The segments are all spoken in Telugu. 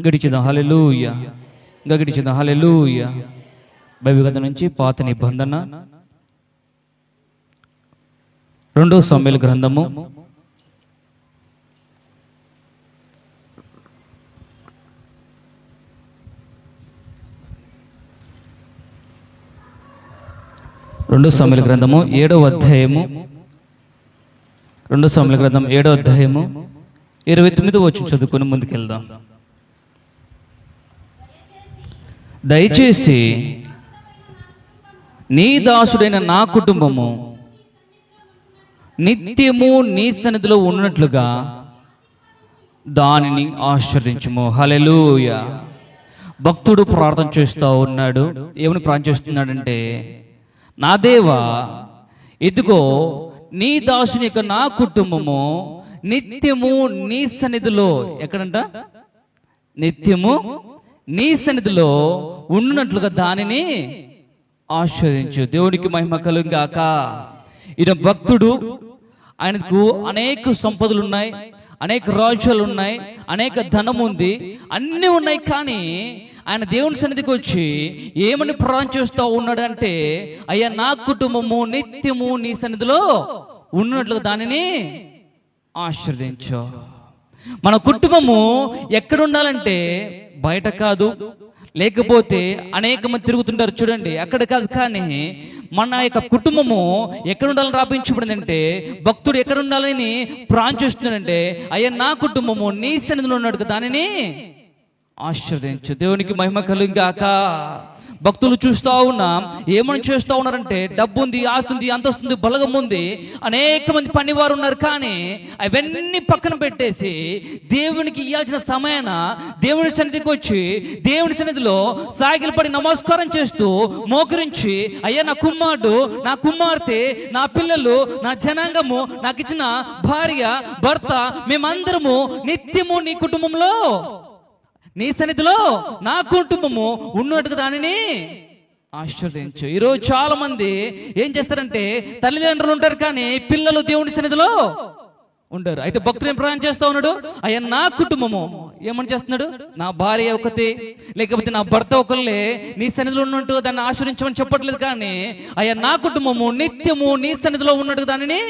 గడిచిన హలెలూయ ఇంకా గడిచిన హలెలూయ బైబిల్ నుంచి పాత నిబంధన. రెండో సమ్మెల గ్రంథము. రెండో సమ్మెల గ్రంథము ఏడో అధ్యాయము. రెండో సమ్మెల గ్రంథం ఏడో అధ్యాయము. ఇరవై తొమ్మిది వచ్చి చదువుకొని ముందుకెళ్దాం. దయచేసి నీ దాసుడైన నా కుటుంబము నిత్యము నీ సన్నిధిలో ఉన్నట్లుగా దానిని ఆశ్రదించము హలెలూయ భక్తుడు ప్రార్థన చేస్తూ ఉన్నాడు. ఏమని ప్రార్థన చేస్తున్నాడంటే నా దేవా ఇదిగో నీ దాసుని యొక్క నా కుటుంబము నిత్యము నీ సన్నిధిలో ఎక్కడంట? నిత్యము నీ సన్నిధిలో ఉన్నట్లుగా దానిని ఆస్వాదించు దేవునికి మహిమ కలుగాక ఈయన భక్తుడు ఆయనకు అనేక సంపదలు ఉన్నాయి అనేక రాజ్యాలు ఉన్నాయి అనేక ధనం ఉంది అన్నీ ఉన్నాయి కానీ ఆయన దేవుని సన్నిధికి వచ్చి ఏమని ప్రాణం చేస్తూ ఉన్నాడంటే అయ్యా నా కుటుంబము నిత్యము నీ సన్నిధిలో ఉన్నట్లుగా దానిని ఆశ్రదించు మన కుటుంబము ఎక్కడ ఉండాలంటే బయట కాదు లేకపోతే అనేక మంది తిరుగుతుంటారు చూడండి. అక్కడ కాదు కానీ మన యొక్క కుటుంబము ఎక్కడ ఉండాలని రాపించబడిందంటే భక్తుడు ఎక్కడ ఉండాలని ప్రాణం చేస్తున్నాడంటే అయ్యా నా కుటుంబము నీ సన్నిధిలో ఉన్నాడు కదా దానిని ఆశ్రదించు దేవునికి మహిమ కలుగాక భక్తులు చూస్తూ ఉన్నాం ఏమని చేస్తూ ఉన్నారంటే డబ్బు ఉంది ఆస్తుంది ఉంది అంతస్తుంది బలగం ఉంది అనేక మంది పనివారు ఉన్నారు కానీ అవన్నీ పక్కన పెట్టేసి దేవునికి ఇవ్వాల్సిన సమయాన దేవుని సన్నిధికి వచ్చి దేవుని సన్నిధిలో సాగిలు పడి నమస్కారం చేస్తూ మోకరించి అయ్యా నా కుమారుడు నా కుమార్తె నా పిల్లలు నా జనాంగము నాకు ఇచ్చిన భార్య భర్త మేమందరము నిత్యము నీ కుటుంబంలో. నీ సన్నిధిలో నా కుటుంబము ఉన్నట్టుగా దానిని ఆశీర్వదించు. ఈరోజు చాలా మంది ఏం చేస్తారంటే తల్లిదండ్రులు ఉంటారు కానీ పిల్లలు దేవుని సన్నిధిలో ఉండరు. అయితే భక్తులు ఏం ప్రయాణం చేస్తా ఉన్నాడు? అయ్యా నా కుటుంబము ఏమని చేస్తున్నాడు? నా భార్య ఒకటి లేకపోతే నా భర్త ఒకళ్ళే నీ సన్నిధిలో ఉన్నట్టు దాన్ని ఆశ్రయించమని చెప్పట్లేదు కానీ అయ్యా నా కుటుంబము నిత్యము నీ సన్నిధిలో ఉన్నట్టు దానిని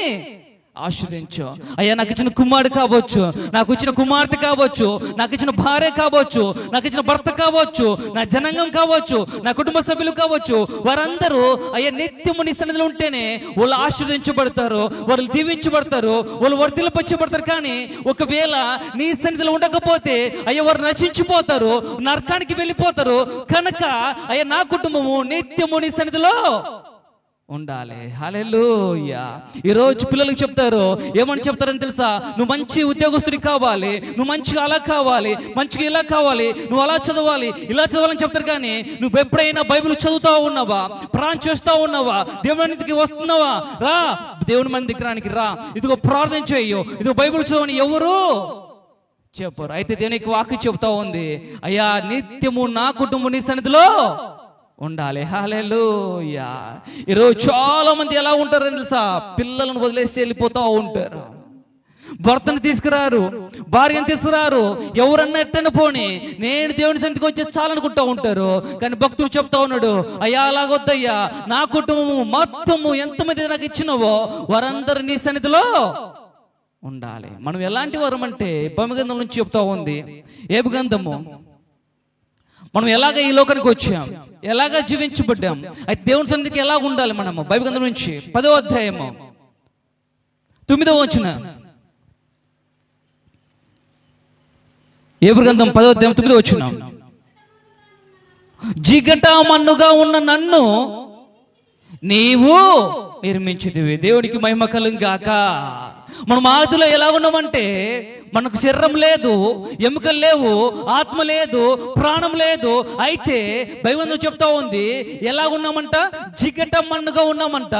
ఆశ్రయించు. అయ్యా నాకు ఇచ్చిన కుమారుడు కావచ్చు నాకు ఇచ్చిన కుమార్తె కావచ్చు నాకు ఇచ్చిన భార్య కావచ్చు నాకు ఇచ్చిన భర్త కావచ్చు నా జనాంగం కావచ్చు నా కుటుంబ సభ్యులు కావచ్చు వారందరూ అయ్యా నిత్యము నీ సన్నిధిలో ఉంటేనే వాళ్ళు ఆశ్రయించబడతారు వాళ్ళు దీవించబడతారు వాళ్ళు వర్తిలపరచబడతారు కానీ ఒకవేళ నీ సన్నిధిలో ఉండకపోతే అయ్యా వారు నశించిపోతారు నరకానికి వెళ్ళిపోతారు. కనుక అయ్యా నా కుటుంబము నిత్యము నీ సన్నిధిలో. ఉండాలి. హల్లెలూయా. ఈరోజు పిల్లలకు చెప్తారు ఏమని చెప్తారని తెలుసా? నువ్వు మంచి ఉద్యోగస్తుడికి కావాలి నువ్వు మంచిగా అలా కావాలి మంచిగా ఇలా కావాలి నువ్వు అలా చదవాలి ఇలా చదవాలని చెప్తారు కానీ నువ్వు ఎప్పుడైనా బైబిల్ చదువుతా ఉన్నావా? ప్రాణం చేస్తా ఉన్నావా? దేవునికి వస్తున్నావా? రా దేవుని మంది దిగ్గరానికి రా. ఇదిగో ప్రార్థన చేయు. ఇదిగో బైబిల్ చదవని ఎవరు చెప్పరు. అయితే దేనికి వాక్య చెప్తా ఉంది. అయ్యా నిత్యము నా కుటుంబం నీ సన్నిధిలో ఉండాలి. హాలెలూయా ఈరోజు చాలా మంది ఎలా ఉంటారని తెలుసా? పిల్లలను వదిలేసి వెళ్ళిపోతూ ఉంటారు. భర్తను తీసుకురారు భార్యను తీసుకురారు. ఎవరన్నా ఎట్టని పోని నేను దేవుని సన్నిధికి వచ్చి చాలనుకుంటూ ఉంటారు. కానీ భక్తుడు చెప్తా ఉన్నాడు అయ్యా అలాగొద్దయ్యా. నా కుటుంబము మొత్తము ఎంతమంది నాకు ఇచ్చినవో వారందరూ నీ సన్నిధిలో ఉండాలి. మనం ఎలాంటి వరం అంటే బమిగంధం నుంచి చెప్తా ఉంది. ఏ గంధము మనం ఎలాగ ఈ లోకానికి వచ్చాం? ఎలాగ జీవించబడ్డాం? అయితే దేవుని సన్నిధికి ఎలా ఉండాలి మనము? బైబిల్ నుంచి పదో అధ్యాయము. తొమ్మిదవ వచ్చిన ఏ గ్రంథం పదో అధ్యాయం తొమ్మిదో వచ్చిన జిగట మన్నుగా ఉన్న నన్ను నీవు నిర్మించితివి. దేవునికి మహిమ కలుగాక. మనం ఆదిలో ఎలా ఉన్నామంటే మనకు శరీరం లేదు ఎముకలు లేవు ఆత్మ లేదు ప్రాణం లేదు. అయితే బైబంధం చెప్తా ఉంది ఎలా ఉన్నామంట జిగట మన్నుగా ఉన్నామంట.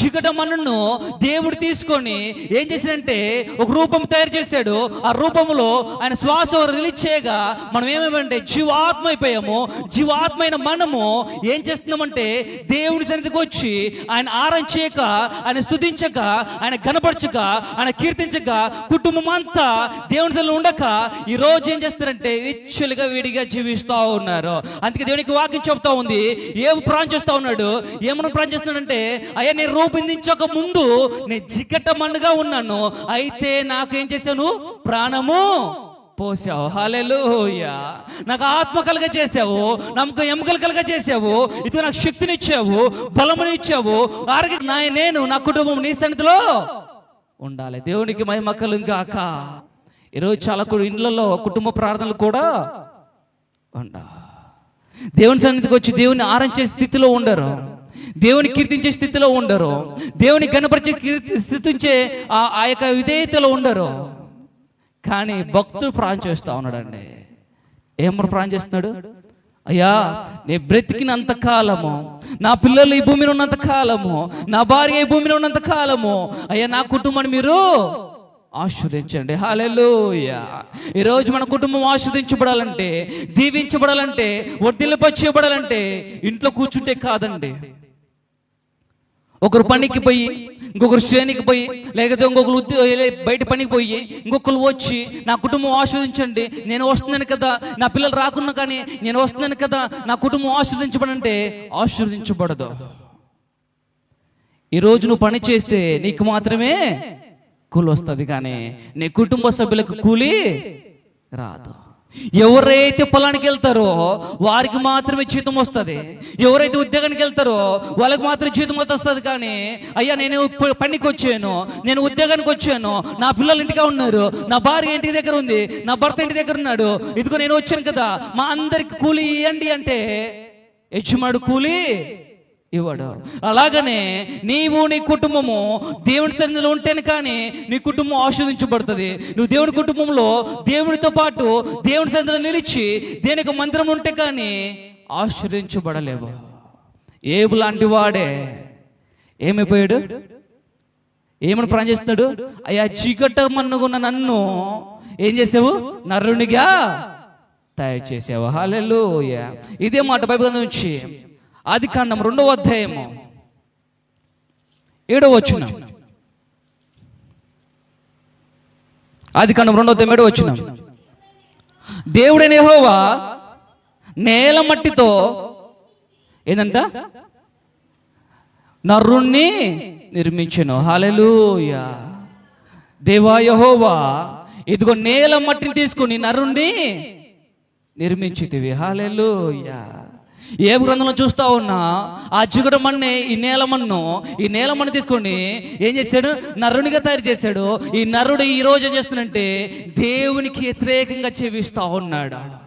జిగట మన్నును దేవుడు తీసుకొని ఏం చేసినంటే ఒక రూపం తయారు చేశాడు. ఆ రూపంలో ఆయన శ్వాస రిలీజ్ చేయగా మనం ఏమేమంటే జీవాత్మ అయిపోయాము. జీవాత్మైన మనము ఏం చేస్తున్నామంటే దేవుడి సన్నిధికి వచ్చి ఆయన ఆరం చేయక ఆయన స్థుతించక ఆయన కనపరచక ఆయన కీర్తించక కుటుంబం అంతా దేవుని సన్నిధిలో ఉండక ఈ రోజు ఏం చేస్తారంటే విచ్చులుగా విడిగా జీవిస్తూ ఉన్నారు. అందుకే దేవునికి వాక్యం చెప్తా ఉంది. ఏం ప్రాణం చేస్తూ ఉన్నాడు? ఏమన్నా ప్రాణం చేస్తున్నాడంటే అయ్యా నేను రూపొందించక ముందు నేను జిగట మండుగా ఉన్నాను. అయితే నాకు ఏం చేశాను? ప్రాణము పోసావు. హాలెలూయా నాకు ఆత్మ కలుగ చేసావు నమ్మకం ఎముకలు కలుగ చేసావు ఇది నాకు శక్తిని ఇచ్చావు బలముని ఇచ్చావు ఆరోగ్య నా నేను నా కుటుంబం నీ సన్నిధిలో ఉండాలి. దేవునికి మహిమ కలుగాక ఈరోజు చాలా కు- ఇండ్లలో కుటుంబ ప్రార్థనలు కూడా ఉండ. దేవుని సన్నిధికి వచ్చి దేవుని ఆరంచే స్థితిలో ఉండరు. దేవుని కీర్తించే స్థితిలో ఉండరు. దేవుని గణపరిచే కీర్తి స్థితించే ఆ ఆ యొక్క విధేయతలో ఉండరు. కానీ భక్తుడు ప్రాణం చేస్తూ ఉన్నాడండి. ఏం ప్రాణం చేస్తున్నాడు? అయ్యా నేను బ్రతికినంత కాలము నా పిల్లలు ఈ భూమిలో ఉన్నంత కాలము నా భార్య ఈ భూమిలో ఉన్నంత కాలము అయ్యా నా కుటుంబాన్ని మీరు ఆస్వాదించండి హాలెలూయా ఈరోజు మన కుటుంబం ఆస్వాదించబడాలంటే దీవించబడాలంటే వర్తిల్లపచ్చేయబడాలంటే ఇంట్లో కూర్చుంటే కాదండి. ఒకరు పనికి పోయి ఇంకొకరు శ్రేణికి పోయి లేకపోతే ఇంకొకరు ఉద్యో బయట పనికి పోయి ఇంకొకరు వచ్చి నా కుటుంబం ఆస్వాదించండి నేను వస్తున్నాను కదా నా పిల్లలు రాకున్నా కానీ నేను వస్తున్నాను కదా నా కుటుంబం ఆస్వాదించబడంటే ఆస్వాదించబడదు ఈరోజు నువ్వు పని చేస్తే నీకు మాత్రమే కూలి వస్తుంది కానీ నీ కుటుంబ సభ్యులకు కూలి రాదు. ఎవరైతే పొలానికి వెళ్తారో వారికి మాత్రమే జీతం వస్తుంది. ఎవరైతే ఉద్యోగానికి వెళ్తారో వాళ్ళకి మాత్రం జీతం వస్తుంది కానీ అయ్యా నేను పనికి వచ్చాను నేను ఉద్యోగానికి వచ్చాను నా పిల్లలు ఇంటిగా ఉన్నారు నా భార్య ఇంటి దగ్గర ఉంది నా భర్త ఇంటి దగ్గర ఉన్నాడు ఇదిగో నేను వచ్చాను కదా మా అందరికి కూలి ఇవ్వండి అంటే యజమాడు కూలి ఇవ్వడు. అలాగనే నీవు నీ కుటుంబము దేవుని సన్నిధిలో ఉంటేనే కానీ నీ కుటుంబం ఆస్వాదించబడుతుంది నువ్వు దేవుని కుటుంబంలో దేవునితో పాటు దేవుని సన్నిధిలో నిలిచి దేనికి మందిరం ఉంటే కానీ ఆశ్రయించబడలేవు ఏబు లాంటి వాడే ఏమైపోయాడు? ఏమని ప్రాణం చేస్తున్నాడు? అయ్యా చీకట మన్నుకున్న నన్ను ఏం చేసావు? నరునిగా తయారు చేసావు. హాలెలూయా ఇదే మాట బైబిల్ నుంచి. ఆది కాండం రెండవ అధ్యాయము. ఏడవ వచ్చిన ఆది కాండం రెండవ అధ్యాయం ఏడవ వచ్చిన దేవుడైన యెహోవా నేల మట్టితో ఏందంట? నరుణ్ణి నిర్మించను. హల్లెలూయా. దేవా యెహోవా ఇదిగో నేల మట్టిని తీసుకుని నరుణ్ణి నిర్మించితివి. హాలెలూయా ఏ గ్రంథంలో చూస్తా ఉన్నా ఆ చిగురు మన్నే ఈ నేల మన్ను ఈ నేల మన్ను తీసుకొని ఏం చేశాడు? నరునిగా తయారు చేశాడు. ఈ నరుడు ఈ రోజు ఏం చేస్తున్నాడంటే దేవునికి వ్యతిరేకంగా చెవిస్తా ఉన్నాడు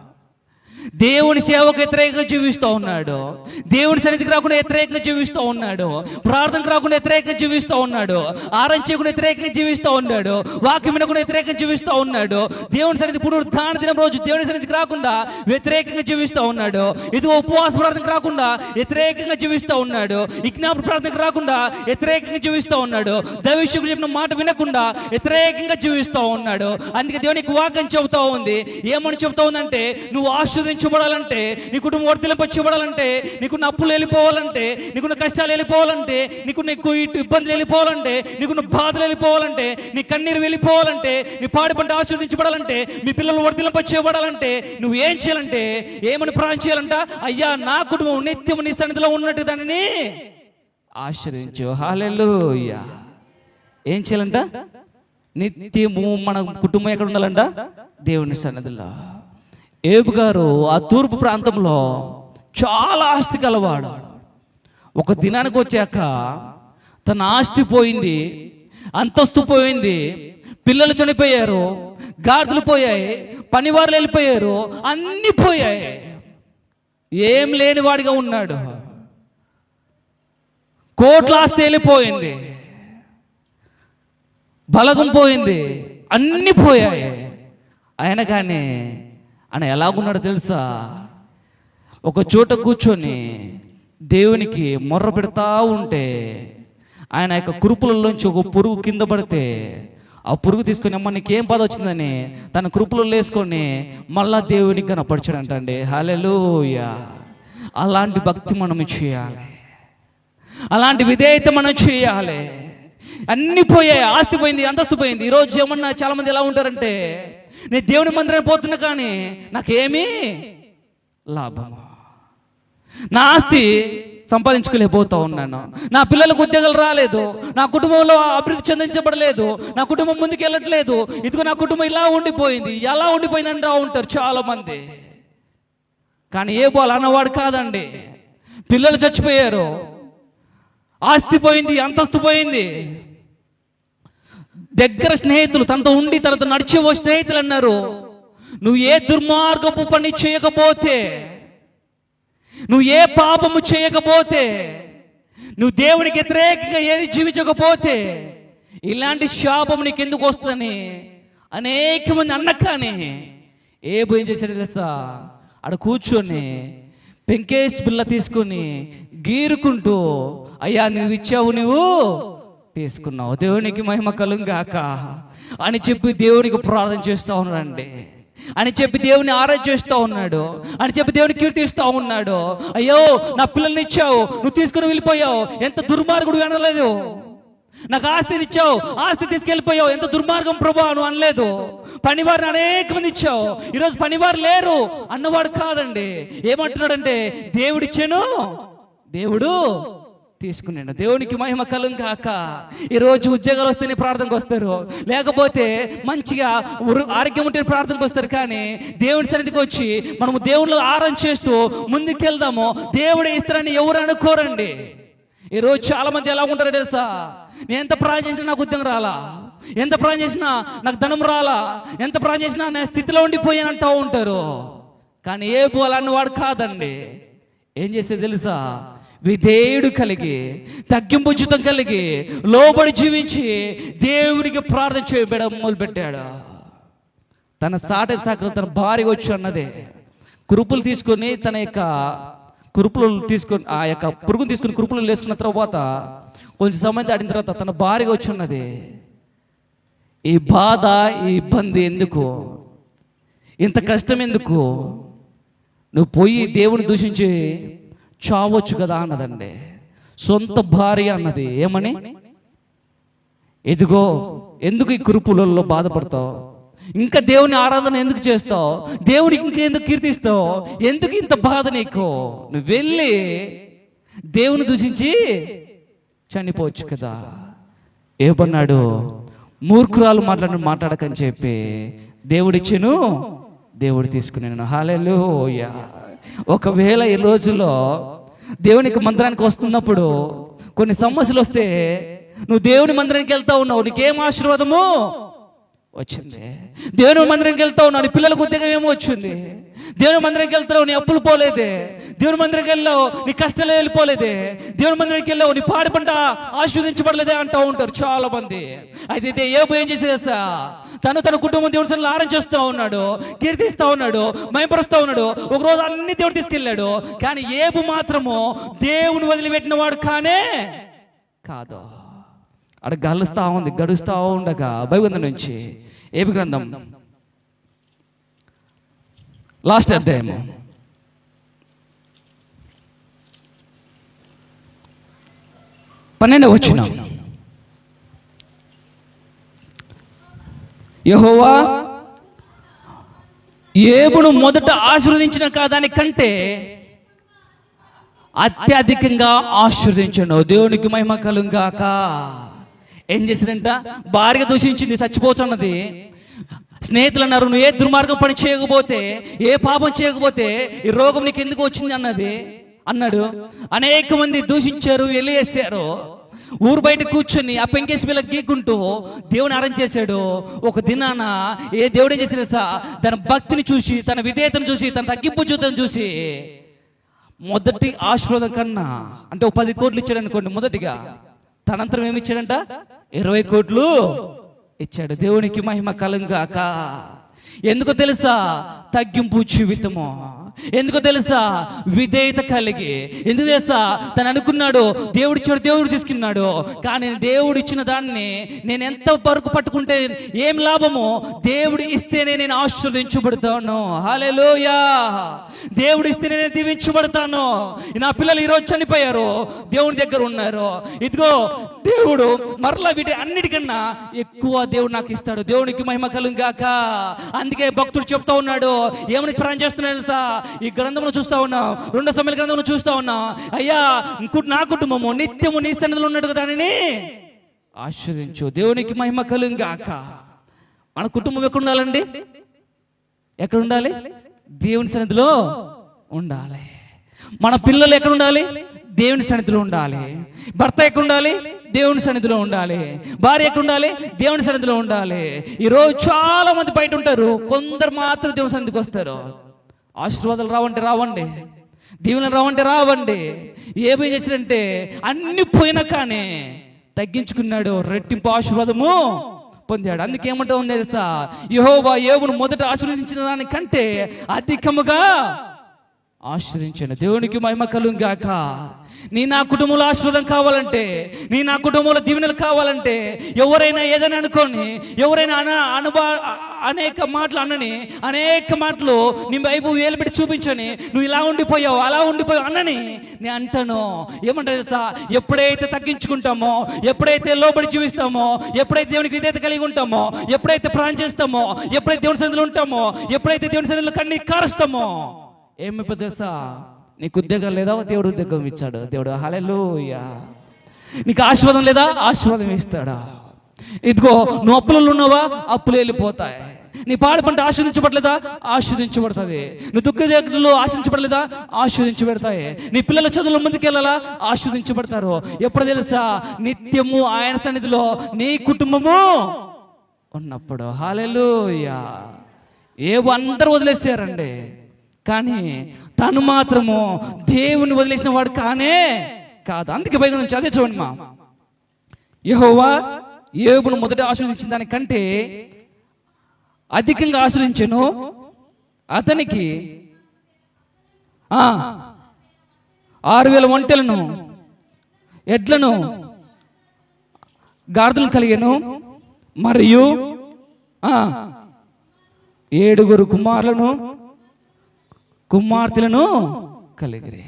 దేవుని సేవకు వ్యతిరేకంగా జీవిస్తూ ఉన్నాడు. దేవుని సన్నిధికి రాకుండా వ్యతిరేకంగా జీవిస్తూ ఉన్నాడు. ప్రార్థనకు రాకుండా వ్యతిరేకంగా జీవిస్తూ ఉన్నాడు. ఆరం చేయకుండా వ్యతిరేకంగా జీవిస్తూ ఉన్నాడు. వాక్యం వినకుండా వ్యతిరేకంగా జీవిస్తూ ఉన్నాడు. దేవుని సన్నిధి పునరుద్ధాన దినం రోజు దేవుని సన్నిధికి రాకుండా వ్యతిరేకంగా జీవిస్తూ ఉన్నాడు. ఇది ఉపవాస ప్రార్థనకు రాకుండా వ్యతిరేకంగా జీవిస్తూ ఉన్నాడు. విజ్ఞాపన ప్రార్థనకు రాకుండా వ్యతిరేకంగా జీవిస్తూ ఉన్నాడు. దైవశకుడు చెప్పిన మాట వినకుండా వ్యతిరేకంగా జీవిస్తూ ఉన్నాడు. అందుకే దేవునికి వాక్యం చెబుతూ ఉంది. ఏమని చెబుతా ఉందంటే నువ్వు ఆస్వాదించబడాలంటే నీ కుటుంబం వర్తిలింపచ్చేబడాలంటే నీకున్న అప్పులు వెళ్ళిపోవాలంటే నీకున్న కష్టాలు వెళ్ళిపోవాలంటే నీకు నీకు ఇటు ఇబ్బందులు వెళ్ళిపోవాలంటే నీకున్న బాధలు వెళ్ళిపోవాలంటే నీ కన్నీరు వెళ్ళిపోవాలంటే నీ పాడి పంట ఆస్వాదించబడాలంటే మీ పిల్లలు వర్తిలింపచ్చేయబడాలంటే నువ్వు ఏం చేయాలంటే ఏమని ప్రాణం చేయాలంట? అయ్యా నా కుటుంబం నిత్యం నీ సన్నిధిలో ఉన్నట్టు దానిని ఆశ్రయించు హాలెలూయా ఏం చేయాలంట? నిత్యము మన కుటుంబం ఎక్కడ ఉండాలంట? దేవుని సన్నిధిలో. ఏబు గారు ఆ తూర్పు ప్రాంతంలో చాలా ఆస్తి కలవాడు ఒక దినానికి వచ్చాక తన ఆస్తి పోయింది అంతస్తు పోయింది. పిల్లలు చనిపోయారు గాడిదలు పోయాయి పనివారులు వెళ్ళిపోయారు అన్ని పోయాయి. ఏం లేనివాడిగా ఉన్నాడు. కోట్ల ఆస్తి వెళ్ళిపోయింది. బలగం పోయింది అన్ని పోయాయి. ఆయన కానీ ఆయన ఎలాగున్నాడో తెలుసా? ఒక చోట కూర్చొని దేవునికి మొర్ర పెడతా ఉంటే ఆయన యొక్క కృపులలోంచి ఒక పురుగు కింద పడితే ఆ పురుగు తీసుకొని అమ్మ నీకేం బాధ వచ్చిందని తన కృపులలో వేసుకొని మళ్ళా దేవునికి కనపరచడంటండి. హలెలుయా అలాంటి భక్తి మనం చేయాలి. అలాంటి విధేయత మనం చేయాలి. అన్ని పోయాయి ఆస్తి పోయింది అంతస్తు పోయింది. ఈరోజు ఏమన్నా చాలామంది ఎలా ఉంటారంటే నేను దేవుని మందిరం పోతున్నా కానీ నాకేమీ లాభము? నా ఆస్తి సంపాదించుకోలేకపోతూ ఉన్నాను. నా పిల్లలకు ఉద్యోగాలు రాలేదు. నా కుటుంబంలో అభివృద్ధి చెందించబడలేదు. నా కుటుంబం ముందుకు వెళ్ళట్లేదు. ఇదిగో నా కుటుంబం ఇలా ఉండిపోయింది. ఎలా ఉండిపోయింది అంటూ ఉంటారు చాలా మంది కానీ ఏ బాల్ అన్నవాడు కాదండి. పిల్లలు చచ్చిపోయారు. ఆస్తి పోయింది అంతస్తు పోయింది. దగ్గర స్నేహితులు తనతో ఉండి తనతో నడిచే ఓ స్నేహితులు అన్నారు నువ్వు ఏ దుర్మార్గపు పని చేయకపోతే నువ్వు ఏ పాపము చేయకపోతే నువ్వు దేవుడికి వ్యతిరేకంగా ఏది జీవించకపోతే ఇలాంటి శాపం నీకు ఎందుకు వస్తుందని అనేక మంది అన్న కానీ ఏ భయం చేశాడు తెలుసా? ఆడ కూర్చొని పెంకేష్ బిల్ల తీసుకొని గీరుకుంటూ అయ్యా నువ్వు ఇచ్చావు నువ్వు తీసుకున్నావు. దేవునికి మహిమ కలుగాక అని చెప్పి దేవునికి ప్రార్థన చేస్తూ ఉన్నాడండి. అని చెప్పి దేవుని ఆరాధన చేస్తూ ఉన్నాడు. అని చెప్పి దేవుని కీర్తిస్తూ ఉన్నాడు. అయ్యో నా పిల్లల్ని ఇచ్చావు. నువ్వు తీసుకుని వెళ్ళిపోయావు. ఎంత దుర్మార్గుడు అనలేదు. నాకు ఆస్తిని ఇచ్చావు. ఆస్తి తీసుకెళ్ళిపోయావు. ఎంత దుర్మార్గం ప్రభా నువ్వు అనలేదు. పనివారిని అనేక మంది ఇచ్చావు. ఈరోజు పనివారు లేరు. అన్నవాడు కాదండి. ఏమంటున్నాడంటే దేవుడిచ్చాను. దేవుడు తీసుకున్నాడు దేవునికి మహిమ కలం కాక ఈరోజు ఉద్యోగాలు వస్తేనే ప్రార్థనకు వస్తారు. లేకపోతే మంచిగా ఆరోగ్యం ఉంటే ప్రార్థనకు వస్తారు కానీ దేవుడి సన్నిధికి వచ్చి మనము దేవుళ్ళు ఆరం చేస్తూ ముందుకెళ్దాము. దేవుడే ఇస్తారని ఎవరు అనుకోరండి. ఈరోజు చాలా మంది ఎలా ఉంటారో తెలుసా? నేను ఎంత ప్రాణం చేసినా నాకు ఉద్యోగం రాలా? ఎంత ప్రాణం చేసినా నాకు ధనం రాలా? ఎంత ప్రాణం చేసినా నేను స్థితిలో ఉండిపోయానంటూ ఉంటారు. కానీ ఏ పోలన్నవాడు కాదండి. ఏం చేసేది తెలుసా? విధేయుడు కలిగి తగ్గింపు ఉచితం కలిగి లోబడి జీవించి దేవునికి ప్రార్థన చేయబడడం మొదలుపెట్టాడు తన సాటి సాకలు తన భార్య వచ్చి అన్నదే. కురుపులు తీసుకొని తన యొక్క కురుపులు తీసుకొని ఆ యొక్క పురుగును తీసుకుని కురుపులు వేసుకున్న తర్వాత కొంచెం సమయం దాటిన తర్వాత తన భార్య వచ్చి ఉన్నది ఈ బాధ ఈ ఇబ్బంది ఎందుకు? ఇంత కష్టం ఎందుకు? నువ్వు పోయి దేవుని దూషించి చావచ్చు కదా అన్నదండి. సొంత భార్య అన్నది ఏమని? ఎదుగో ఎందుకు ఈ కురుపులలో బాధపడతావు? ఇంకా దేవుని ఆరాధన ఎందుకు చేస్తావు? దేవుడికి ఇంకెందుకు కీర్తిస్తావు? ఎందుకు ఇంత బాధ నీకు? నువ్వు వెళ్ళి దేవుని దూషించి చనిపోవచ్చు కదా. ఏమన్నాడు? మూర్ఖురాలు మాట్లాడిన మాట్లాడకని చెప్పి దేవుడిచ్చెను దేవుడు తీసుకున్నాను యా ఒకవేళ ఈ రోజులో దేవునికి మందిరానికి వస్తున్నప్పుడు కొన్ని సమస్యలు వస్తే నువ్వు దేవుని మందిరానికి వెళ్తా ఉన్నావు నీకేం ఆశీర్వాదము? వచ్చింది. దేవుని మందిరానికి వెళ్తా ఉన్నావు నీ పిల్లలకు ఉద్యోగం ఏమో వచ్చింది? దేవుని మందిరానికి వెళ్తావు నీ అప్పులు పోలేదే. దేవుని మందిరానికి వెళ్ళావు నీ కష్టాలు వెళ్ళిపోలేదే. దేవుని మందిరానికి వెళ్ళావు నీ పాడి పంట ఆశీర్వదించబడలేదే అంటూ ఉంటారు చాలా మంది అయితే ఏ ఏం చేసేసా తను తన కుటుంబం దేవుడి సన్నిధిలో ఆరం చేస్తూ ఉన్నాడు కీర్తిస్తూ ఉన్నాడు మయపరుస్తూ ఉన్నాడు. ఒక రోజు అన్ని దేవుడు తీసుకెళ్ళాడు. కానీ ఏబు మాత్రము దేవుని వదిలిపెట్టిన వాడు కానే కాదు. అక్కడ గలుస్తూ ఉంది గడుస్తూ ఉండగా బైబంధం నుంచి ఏబి గ్రంథం లాస్ట్ అధ్యాయము. పన్నెండు వచ్చిన యహోవా ఏబును మొదట ఆశీర్వదించిన దానికంటే అత్యధికంగా ఆశీర్వదించను. దేవునికి మహిమ కలుగాక ఏం చేసినంట భార్య దూషించింది చచ్చిపోతున్నది. స్నేహితులు అన్నారు నువ్వు ఏ దుర్మార్గం పని చేయకపోతే ఏ పాపం చేయకపోతే ఈ రోగం నీకు ఎందుకు వచ్చింది? అన్నది. అన్నాడు. అనేక మంది దూషించారు వెళ్ళేసారు ఊరు బయట కూర్చొని ఆ పెంకేసి పిల్ల గీకుంటూ దేవుని ఆరం చేశాడు. ఒక దినాన ఏ దేవుడే ఏం చేశాడు తన భక్తిని చూసి తన విధేయతను చూసి తన తగ్గింపు చూద్దాం చూసి మొదటి ఆశీర్వాదం కన్నా అంటే ఒక పది కోట్లు ఇచ్చాడు అనుకోండి మొదటిగా. తనంతరం ఏమి ఇచ్చాడంట? ఇరవై కోట్లు. ఇచ్చాడు. దేవునికి మహిమ కలంగాక. ఎందుకు తెలుసా? తగ్గింపు జీవితము. ఎందుకో తెలుసా? విధేయత కలిగి. ఎందుకు తెలుసా? తను అనుకున్నాడు దేవుడు ఇచ్చాడు దేవుడు తీసుకున్నాడు. కానీ దేవుడు ఇచ్చిన దాన్ని నేను ఎంత వరకు పట్టుకుంటే ఏం లాభము? దేవుడు ఇస్తేనే నేను ఆశీర్వదించబడతాను హల్లెలూయా. దేవుడు ఇస్తేనే నేను దీవించబడతాను. నా పిల్లలు ఈరోజు చనిపోయారు. దేవుని దగ్గర ఉన్నారు. ఇదిగో దేవుడు మరలా వీటి అన్నిటికన్నా ఎక్కువ దేవుడు నాకు ఇస్తాడు. దేవునికి మహిమ కలుగాక అందుకే భక్తుడు చెప్తా ఉన్నాడు. ఏమని ప్రాణం చేస్తున్నాడు తెలుసా? ఈ గ్రంథమును చూస్తా ఉన్నాం. రెండో సమయాల గ్రంథమును చూస్తా ఉన్నాం. అయ్యా నా కుటుంబము నిత్యము నీ సన్నిధిలో ఉన్నాడు దానిని ఆశ్రయించు. దేవునికి మహిమ కలుగాక మన కుటుంబం ఎక్కడ ఉండాలండి ఎక్కడ ఉండాలి దేవుని సన్నిధిలో ఉండాలి. మన పిల్లలు ఎక్కడ ఉండాలి దేవుని సన్నిధిలో ఉండాలి. భర్త ఎక్కడ ఉండాలి దేవుని సన్నిధిలో ఉండాలి. భార్య ఎక్కడ ఉండాలి దేవుని సన్నిధిలో ఉండాలి. ఈరోజు చాలా మంది బయట ఉంటారు. కొందరు మాత్రం దేవుని సన్నిధికి వస్తారు. ఆశీర్వాదాలు రావంటే రావండి. దీవెనలు రావంటే రావండి. ఏమేం చేసినంటే అన్ని పోయినా కానీ తగ్గించుకున్నాడు రెట్టింపు ఆశీర్వాదము పొందాడు. అందుకే ఏమంటా ఉంది తెలుసా? యహోవా ఏవును మొదట ఆశీర్వదించిన దానికంటే అధికముగా ఆశ్రయించాను దేవునికి మహిమ కలుగాక నీ నా కుటుంబంలో ఆశీర్వాదం కావాలంటే నీ నా కుటుంబంలో దీవెనలు కావాలంటే ఎవరైనా ఏదైనా అనుకోని ఎవరైనా అన అనుభవ అనేక మాటలు అనని అనేక మాటలు నీ వైపు వేలు పెట్టి చూపించని నువ్వు ఇలా ఉండిపోయావు అలా ఉండిపోయావు అన్నని నేను అంటాను. ఏమంటా తెలుసా? ఎప్పుడైతే తగ్గించుకుంటామో ఎప్పుడైతే లోబడి జీవిస్తామో ఎప్పుడైతే దేవునికి విధేయత కలిగి ఉంటామో ఎప్పుడైతే ప్రాణం చేస్తామో ఎప్పుడైతే దేవుని సన్నిధిలో ఉంటామో ఎప్పుడైతే దేవుని సన్నిధిలో కన్నీ కారుస్తామో ఏమి తెలుసా? నీకు ఉద్యోగం లేదా? దేవుడు ఉద్యోగం ఇచ్చాడు. దేవుడు హలెలూయా నీకు ఆశీర్వాదం లేదా? ఆశీర్వాదం ఇస్తాడా? ఇదిగో నువ్వు అప్పులలో ఉన్నావా? అప్పులు వెళ్ళిపోతాయి. నీ పాడి పంట ఆస్వాదించబడలేదా ఆస్వాదించబడుతుంది నువ్వు దుఃఖ దగ్గరలో ఆశించబడలేదా ఆస్వాదించబడతాయి నీ పిల్లల చదువుల ముందుకెళ్ళాలా ఆస్వాదించబడతారు ఎప్పుడు తెలుసా? నిత్యము ఆయన సన్నిధిలో నీ కుటుంబము ఉన్నప్పుడు. హాలెలూయా ఏవో అందరూ వదిలేసారండి కానీ తను మాత్రము దేవుని వదిలేసిన వాడు కానే కాదు. అందుకే పైగా నుంచి అదే చూడండి మా. యహోవా ఏబును మొదట ఆశ్రయించిన దానికంటే అధికంగా ఆశ్రయించను అతనికి. ఆరు వేల ఒంటెలను ఎడ్లను గాడిదలు కలిగాను. మరియు ఏడుగురు కుమారులను కుమార్తెలను కలిగిరి.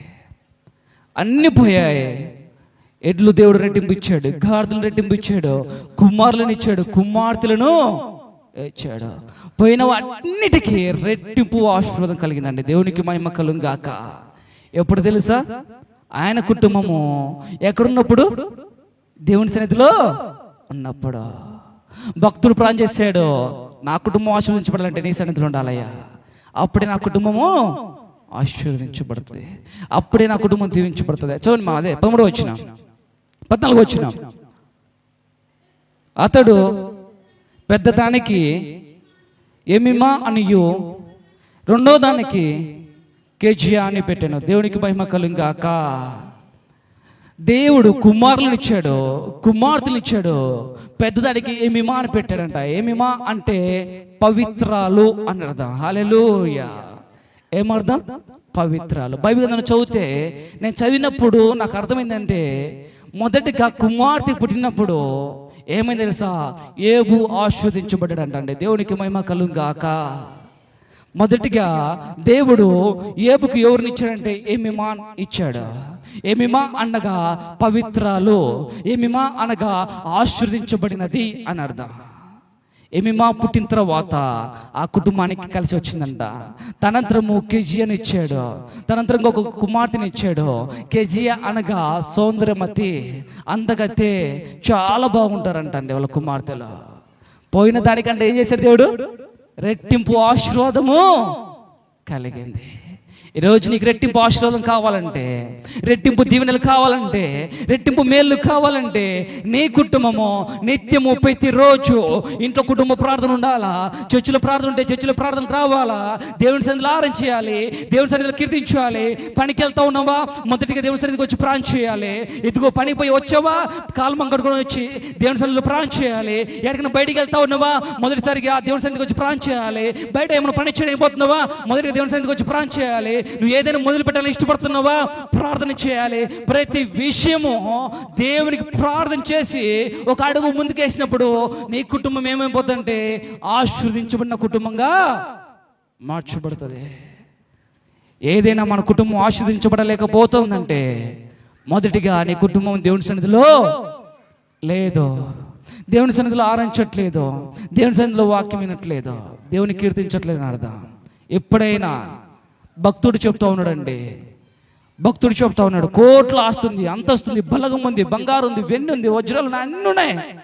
అన్ని పోయాయి. ఎడ్లు దేవుడు రెట్టింపు ఇచ్చాడు గార్దులు రెట్టింపు ఇచ్చాడు కుమారులను ఇచ్చాడు కుమార్తెలను ఇచ్చాడు. పోయిన అన్నిటికీ రెట్టింపు ఆశీర్వాదం కలిగిందండి. దేవునికి మహిమ కలుగాక ఎప్పుడు తెలుసా? ఆయన కుటుంబము ఎక్కడున్నప్పుడు? దేవుని సన్నిధిలో ఉన్నప్పుడు. భక్తుడు ప్రాణం చేశాడు. నా కుటుంబం ఆశీర్వదించబడాలంటే నీ సన్నిధిలో ఉండాలయ్యా. అప్పుడే నా కుటుంబము ఆశీర్వదించబడుతుంది. అప్పుడే నా కుటుంబం దీవించబడుతుంది. చూడండి మా అదే పదమూడు వచ్చిన పద్నాలుగు వచ్చిన అతడు పెద్దదానికి ఏమిమా అనియు రెండో దానికి కేజియా అని పెట్టాను. దేవునికి మహిమ కలుగాక దేవుడు కుమారులను ఇచ్చాడు కుమార్తెలు ఇచ్చాడు పెద్దదానికి ఏమిమా అని పెట్టాడంట. ఏమిమా అంటే పవిత్రాలు అని అర్థం. హాలెలూయ ఏమర్థం పవిత్రాలు. బైబిల్ నన్ను చదివితే నేను చదివినప్పుడు నాకు అర్థమైందంటే మొదటిగా కుమార్తె పుట్టినప్పుడు ఏమైంది తెలుసా? ఏబు ఆస్వాదించబడ్డాడంట అండి దేవునికి మహిమ కలుగాక మొదటిగా దేవుడు ఏబుకు ఎవరిని ఇచ్చాడంటే ఏమిమా ఇచ్చాడు? ఏమిమా అనగా పవిత్రాలు? ఏమిమా అనగా ఆశీర్వదించబడినది అని అర్థం ఏమిమా పుట్టిన తర్వాత ఆ కుటుంబానికి కలిసి వచ్చిందంట. తనంతరము కేజీని ఇచ్చాడు. తనంతరం ఒక కుమార్తెని ఇచ్చాడు. కేజీయ అనగా సౌందర్యమతి అందగతే చాలా బాగుంటారంట అండి వాళ్ళ కుమార్తెలు. పోయిన దానికంటే ఏం చేశాడు దేవుడు? రెట్టింపు ఆశీర్వాదము కలిగింది. ఈరోజు నీకు రెట్టింపు ఆశీర్వాదం కావాలంటే రెట్టింపు దీవెనలు కావాలంటే రెట్టింపు మేళ్ళు కావాలంటే నీ కుటుంబము నిత్యము ప్రతిరోజు ఇంట్లో కుటుంబ ప్రార్థన ఉండాలా? చర్చిలో ప్రార్థన ఉంటే చర్చిలో ప్రార్థన రావాలా? దేవుని సన్నిధిలో ఆరం చేయాలి. దేవుని సన్నిధిలో కీర్తించాలి. పనికి వెళ్తా ఉన్నావా? మొదటిగా దేవుని సన్నిధికి వచ్చి ప్రాణం చేయాలి. ఎదుగో పనికి పోయి వచ్చావా? కాలు మంగడుకొని వచ్చి దేవుని సన్నిధిలో ప్రాణం చేయాలి. ఎక్కడికైనా బయటికి వెళ్తా ఉన్నావా? మొదటిసారిగా దేవుని సన్నిధికి వచ్చి ప్రాణం చేయాలి. బయట ఏమైనా పని చేయడం పోతున్నావా మొదటిగా దేవుని సన్నిధికి వచ్చి ప్రాణం చేయాలి. నువ్వు ఏదైనా మొదలు పెట్టాలని ఇష్టపడుతున్నావా? ప్రార్థన చేయాలి. ప్రతి విషయము దేవునికి ప్రార్థన చేసి ఒక అడుగు ముందుకేసినప్పుడు నీ కుటుంబం ఏమైపోతుందంటే ఆశీర్వదించబడిన కుటుంబంగా మార్చబడుతుంది. ఏదైనా మన కుటుంబం ఆస్వాదించబడలేకపోతుందంటే మొదటిగా నీ కుటుంబం దేవుని సన్నిధిలో లేదు. దేవుని సన్నిధిలో ఆరంచట్లేదు దేవుని సన్నిధిలో వాక్యం వినట్లేదు. దేవుని కీర్తించట్లేదు అర్థం. ఎప్పుడైనా భక్తుడు చెప్తా ఉన్నాడండి. భక్తుడు చెప్తా ఉన్నాడు కోట్లు ఆస్తుంది అంతస్తుంది బలగం ఉంది బంగారు ఉంది వెన్ను ఉంది వజ్రాలు అన్ని అన్నీ ఉన్నాయి.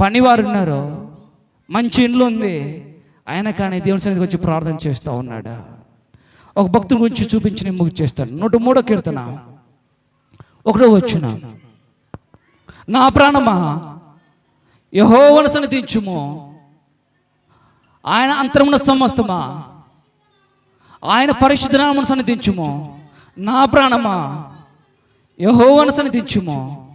పనివారు ఉన్నారు మంచి ఇండ్లు ఉంది. ఆయన కానీ దేవుని సన్నిధికి వచ్చి ప్రార్థన చేస్తూ ఉన్నాడు. ఒక భక్తుడి గురించి చూపించి నేను ముగి చేస్తాను. నూట మూడో కీర్తన. ఒకటో వచ్చిన నా ప్రాణమా యహోవన సన్నిధించుము. ఆయన అంతరమున సమస్తమా? ఆయన పరిశుద్ధ నామను సన్నిధించుము. నా ప్రాణమా? యహోవను సన్నిధించుము.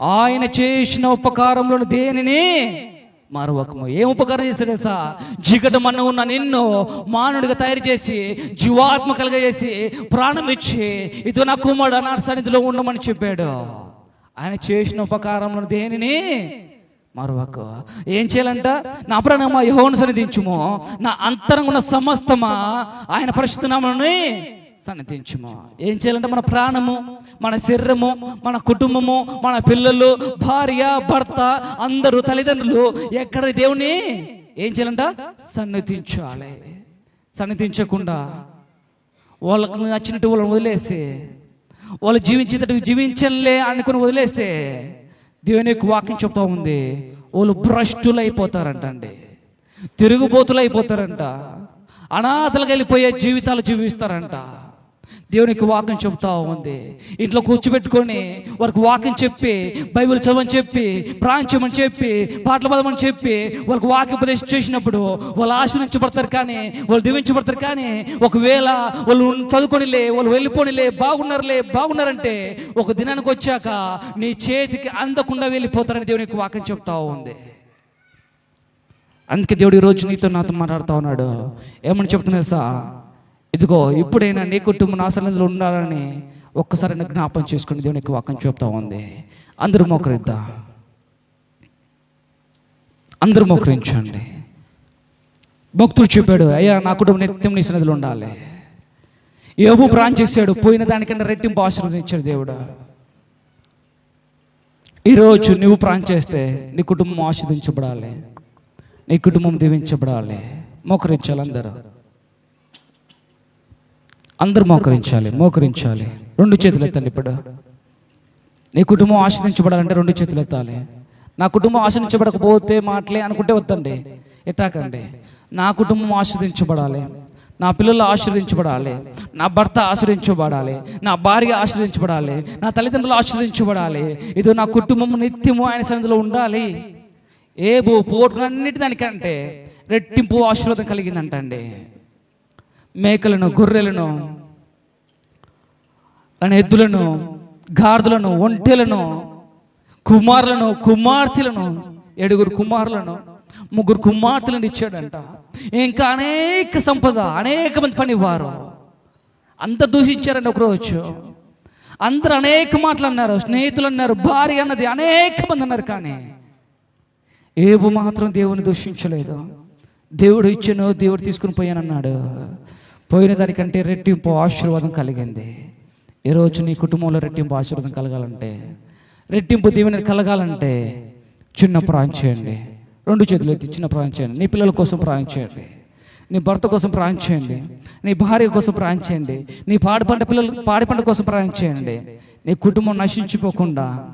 ఆయన చేసిన ఉపకారంలో దేనిని? మరొకము. ఏం ఉపకారం చేశాడు సా జిగట మన్న ఉన్న నిన్ను మానవుడిగా తయారు చేసి జీవాత్మ కలగజేసి ప్రాణం ఇచ్చి ఇదో నా కుమారుడు నా సన్నిధిలో ఉండమని చెప్పాడు. ఆయన చేసిన ఉపకారంలో దేనిని? మరొక ఏం చేయాలంట? నా ప్రాణమా? యహోను సన్నిధించుము. నా అంతరంగున్న సమస్తమా? ఆయన పరిశుద్ధనామని సన్నిధించుము. ఏం చేయాలంటే? మన ప్రాణము మన శరీరము మన కుటుంబము మన పిల్లలు భార్య భర్త అందరూ తల్లిదండ్రులు ఎక్కడ దేవుని ఏం చేయాలంట? సన్నిధించాలి. సన్నిధించకుండా వాళ్ళకు నచ్చినట్టు వాళ్ళని వదిలేసి వాళ్ళు జీవించినట్టు జీవించలే అనుకుని వదిలేస్తే దేవుని యొక్క వాక్యం చెప్తా ఉంది. వాళ్ళు భ్రష్టులు అయిపోతారంట అండి తిరుగుబోతులు అయిపోతారంట అనాథలు వెళ్ళిపోయే జీవితాలు జీవిస్తారంట. దేవునికి వాక్యం చెప్తా ఉంది. ఇంట్లో కూర్చోబెట్టుకొని వారికి వాక్యం చెప్పి బైబిల్ చదవని చెప్పి ప్రాంచమని చెప్పి పాటలు పదమని చెప్పి వాళ్ళకి వాక్య ఉపదేశం చేసినప్పుడు వాళ్ళు ఆశ్రయించబడతారు కానీ వాళ్ళు దీవించబడతారు కానీ ఒకవేళ వాళ్ళు చదువుకొని చదువుకొనిలే వాళ్ళు వెళ్ళిపోనిలే బాగున్నారులే బాగున్నారంటే ఒక దినానికి వచ్చాక నీ చేతికి అందకుండా వెళ్ళిపోతారని దేవునికి వాక్యం చెప్తా ఉంది. అందుకే దేవుడు ఈరోజు నీతో నాతో మాట్లాడుతూ ఉన్నాడు. ఏమని చెప్తున్నారు సార్? ఇదిగో ఇప్పుడైనా నీ కుటుంబం నా సన్నిధిలో ఉండాలని ఒక్కసారి జ్ఞాపం చేసుకుని దేవునికి వాక్యం చెప్తా ఉంది. అందరూ మోకరిద్దాం? అందరూ మోకరించండి. భక్తుడు చెప్పాడు అయ్యా నా కుటుంబం నిత్యం నీ సన్నిధిలో ఉండాలి. యోబు ప్రాణం చేశాడు పోయిన దానికన్నా రెట్టింపు ఆశీర్వదించాడు దేవుడు. ఈరోజు నువ్వు ప్రాణం చేస్తే నీ కుటుంబం ఆశీర్వదించబడాలి. నీ కుటుంబం దీవించబడాలి. మోకరించాలి అందరూ. అందరూ మోకరించాలి మోకరించాలి. రెండు చేతులు ఎత్తండి ఇప్పుడు. నీ కుటుంబం ఆశ్రయించబడాలంటే రెండు చేతులు ఎత్తాలి. నా కుటుంబం ఆశ్రయించబడకపోతే మాటలే అనుకుంటే వద్దండి. ఎత్తాకండి. నా కుటుంబం ఆశ్రయించబడాలి. నా పిల్లలు ఆశ్రయించబడాలి. నా భర్త ఆశ్రయించబడాలి. నా భార్య ఆశ్రయించబడాలి. నా తల్లిదండ్రులు ఆశ్రయించబడాలి. ఇది నా కుటుంబం నిత్యము ఆయన సన్నిధిలో ఉండాలి. ఏ భూ పోటులన్నిటి దానికంటే రెట్టింపు ఆశీర్వాదం కలిగిందంటండి. మేకలను గొర్రెలను అని ఎద్దులను గాడిదలను ఒంటెలను కుమారులను కుమార్తెలను ఏడుగురు కుమారులను ముగ్గురు కుమార్తెలను ఇచ్చాడంట. ఇంకా అనేక సంపద అనేక మంది పనివారు. అంత దూషించారండి ఒకరోజు. అందరు అనేక మాటలు అన్నారు స్నేహితులు అన్నారు భార్య అన్నది అనేక మంది అన్నారు కానీ ఏబు మాత్రం దేవుని దూషించలేదు. దేవుడు ఇచ్చాను దేవుడు తీసుకుని పోయానన్నాడు. పోయిన దానికంటే రెట్టింపు ఆశీర్వాదం కలిగింది. ఈరోజు నీ కుటుంబంలో రెట్టింపు ఆశీర్వాదం కలగాలంటే రెట్టింపు దీవెన కలగాలంటే చిన్న ప్రాయం చేయండి. రెండు చేతులు ఎత్తి చిన్న ప్రాయం చేయండి. నీ పిల్లల కోసం ప్రాయం చేయండి. నీ భర్త కోసం ప్రాయం చేయండి. నీ భార్య కోసం ప్రాయం చేయండి. నీ పాడి పంట పిల్లలు పాడి పంట కోసం ప్రాయం చేయండి. నీ కుటుంబం నశించిపోకుండా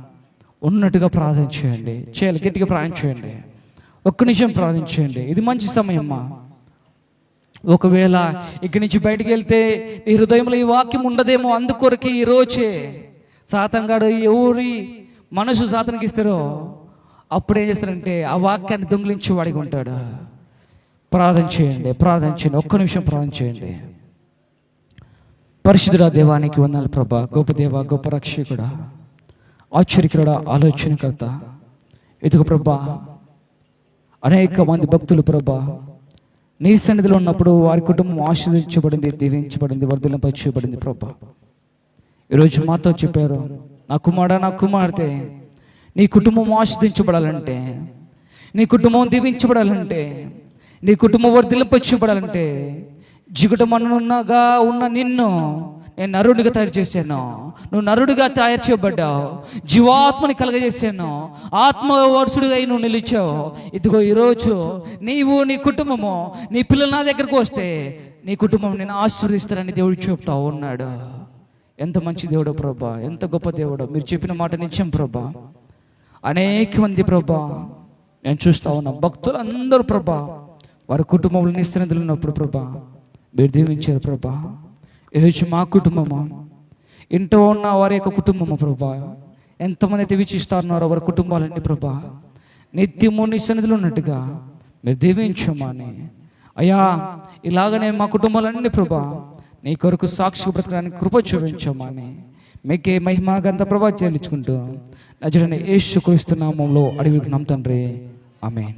ఉన్నట్టుగా ప్రార్థన చేయండి. చేయాలి గట్టిగా ప్రాయం చేయండి. ఒక్క నిమిషం ప్రార్థన చేయండి. ఇది మంచి సమయమ్మా. ఒకవేళ ఇక్కడి నుంచి బయటికి వెళ్తే నీ హృదయంలో ఈ వాక్యం ఉండదేమో అందుకొరకే ఈ రోజే సాతంగాడు ఎవరి మనసు సాతనికి ఇస్తాడో అప్పుడు ఏం చేస్తారంటే ఆ వాక్యాన్ని దొంగిలించి వాడికి ఉంటాడు. ప్రార్థన చేయండి ప్రార్థన చేయండి ఒక్క నిమిషం ప్రార్థన చేయండి. పరిశుద్ధుడా దేవానికి వందాలి ప్రభా. గొప్ప దేవ గొప్ప రక్షకుడా. ఆశ్చర్యకుడా ఆలోచనకర్త. ఇదిగో ప్రభా అనేక మంది భక్తులు ప్రభా నీ సన్నిధిలో ఉన్నప్పుడు వారి కుటుంబం ఆశీర్వదించబడింది దీవించబడింది వర్ధలింపచేయబడింది ప్రభా. ఈరోజు మాతో చెప్పారు నా కుమారుడా నా కుమార్తె నీ కుటుంబం ఆశీర్దించబడాలంటే నీ కుటుంబం దీవించబడాలంటే నీ కుటుంబం వర్ధిలింపచేయబడాలంటే ఉన్నగా ఉన్న నిన్ను నేను నరుడిగా తయారు చేశాను. నువ్వు నరుడిగా తయారు చేయబడ్డావు. జీవాత్మని కలగజేశాను. ఆత్మ వరుసుడిగా నువ్వు నిలిచావు. ఇదిగో ఈరోజు నీవు నీ కుటుంబము నీ పిల్లలు నా దగ్గరకు వస్తే నీ కుటుంబం నేను ఆశీర్దిస్తానని దేవుడు చెప్తా ఉన్నాడు. ఎంత మంచి దేవుడో ప్రభా ఎంత గొప్ప దేవుడో. మీరు చెప్పిన మాట నిత్యం ప్రభా. అనేక మంది ప్రభా నేను చూస్తా ఉన్నా భక్తులు అందరూ ప్రభా వారి కుటుంబంలో నిస్తున్నతులు ఉన్నప్పుడు ప్రభా మీరు దీవించారు ప్రభా. ఈరోజు మా కుటుంబమా? ఇంట్లో ఉన్న వారి యొక్క కుటుంబము ప్రభా? ఎంతమంది అయితే వీక్షిస్తారన్నారో వారి కుటుంబాలన్నీ ప్రభా? నిత్యము నిసన్నిధులు ఉన్నట్టుగా మీరు దీవించమని. అయ్యా ఇలాగనే మా కుటుంబాలన్నీ ప్రభా నీ కొరకు సాక్షి బ్రతకడానికి కృప చూపించమని. మీకే మహిమా గంత ప్రభా చెల్లించుకుంటూ నజరని యేసు క్రీస్తు నామంలో అడిగి తండ్రి. ఆమె